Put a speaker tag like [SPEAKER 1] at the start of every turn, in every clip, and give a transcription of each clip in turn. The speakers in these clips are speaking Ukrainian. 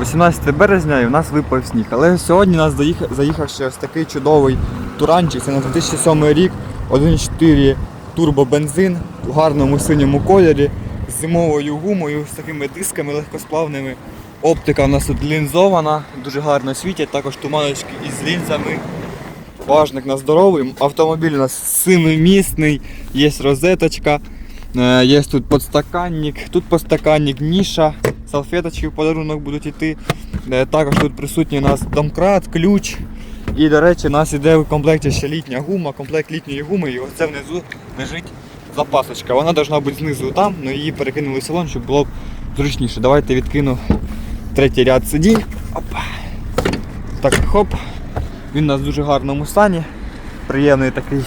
[SPEAKER 1] 18 березня і в нас випав сніг. Але сьогодні нас заїхав, заїхав ще ось такий чудовий туранчик. Це на 2007 рік, 1.4 турбобензин у гарному синьому кольорі з зимовою гумою, з такими дисками легкосплавними. Оптика у нас тут лінзована, дуже гарно світять, також туманочки із лінзами. Важник на здоровий. Автомобіль у нас семимісний, є розеточка, е, є тут подстаканник, тут подстаканник, ніша, салфеточки в подарунок будуть йти. Е, Також тут присутній у нас домкрат, ключ. І, до речі, у нас іде в комплекті ще літня гума, комплект літньої гуми, і оце внизу лежить запасочка. Вона повинна бути знизу там, але її перекинули в салон, щоб було б зручніше. Давайте відкину третій ряд сидінь. Опа. Так, хоп. Він у нас в дуже гарному стані. Приємний такий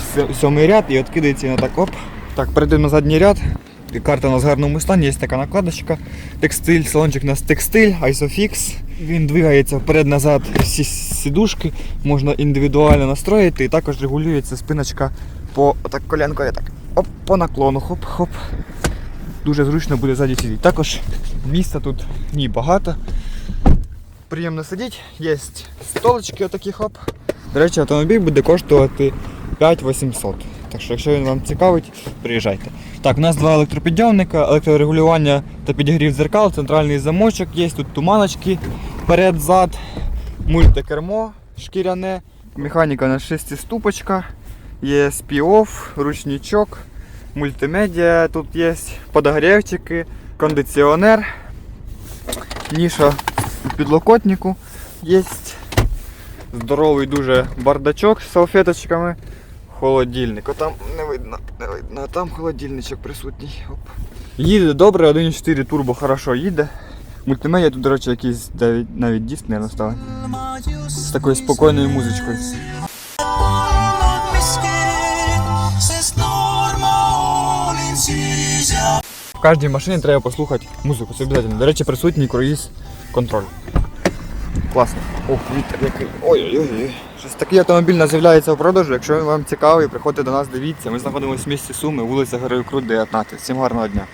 [SPEAKER 1] сьомий ряд і відкидається він так оп. Так, перейдемо на задній ряд. Карта у нас в гарному стані, є така накладочка. Текстиль, салончик у нас текстиль, Isofix. Він двигається вперед-назад всі сідушки, можна індивідуально настроїти і також регулюється спиночка по так колянкою так. Оп, по наклону, хоп-хоп. Дуже зручно буде ззаді сидіти. Також місця тут ні багато приємно сидіти. Є столички отакі хоп. До речі, автомобіль буде коштувати 5800. Так що, якщо він вам цікавить, приїжджайте. Так, у нас два електропідйомника, електрорегулювання та підігрів дзеркал, центральний замочок, є тут туманочки перед-зад, мультикермо шкіряне, механіка на 6 ступочка, є спі-офф, ручничок, мультимедіа тут є, подогрівчики, кондиціонер, ніша у підлокотнику є здоровий дуже бардачок з салфеточками. Холодильник. Отам не видно, не видно, а там холодильничок присутній. Оп. Їде добре, 1.4 турбо хорошо їде. Мультимедіа тут, до речі, якийсь навіть, навіть диск, мабуть, став. З такою спокійною музичкою. В кожній машині треба послухати музику, це обов'язково. До речі, присутній круїз контроль. Класно. Ох, вітер який. Ой-ой-ой. Щось такий автомобіль у з'являється в продажу. Якщо він вам цікавий, приходьте до нас, дивіться. Ми знаходимося в місті Суми, вулиця Героїв Крут, 19. Всім гарного дня.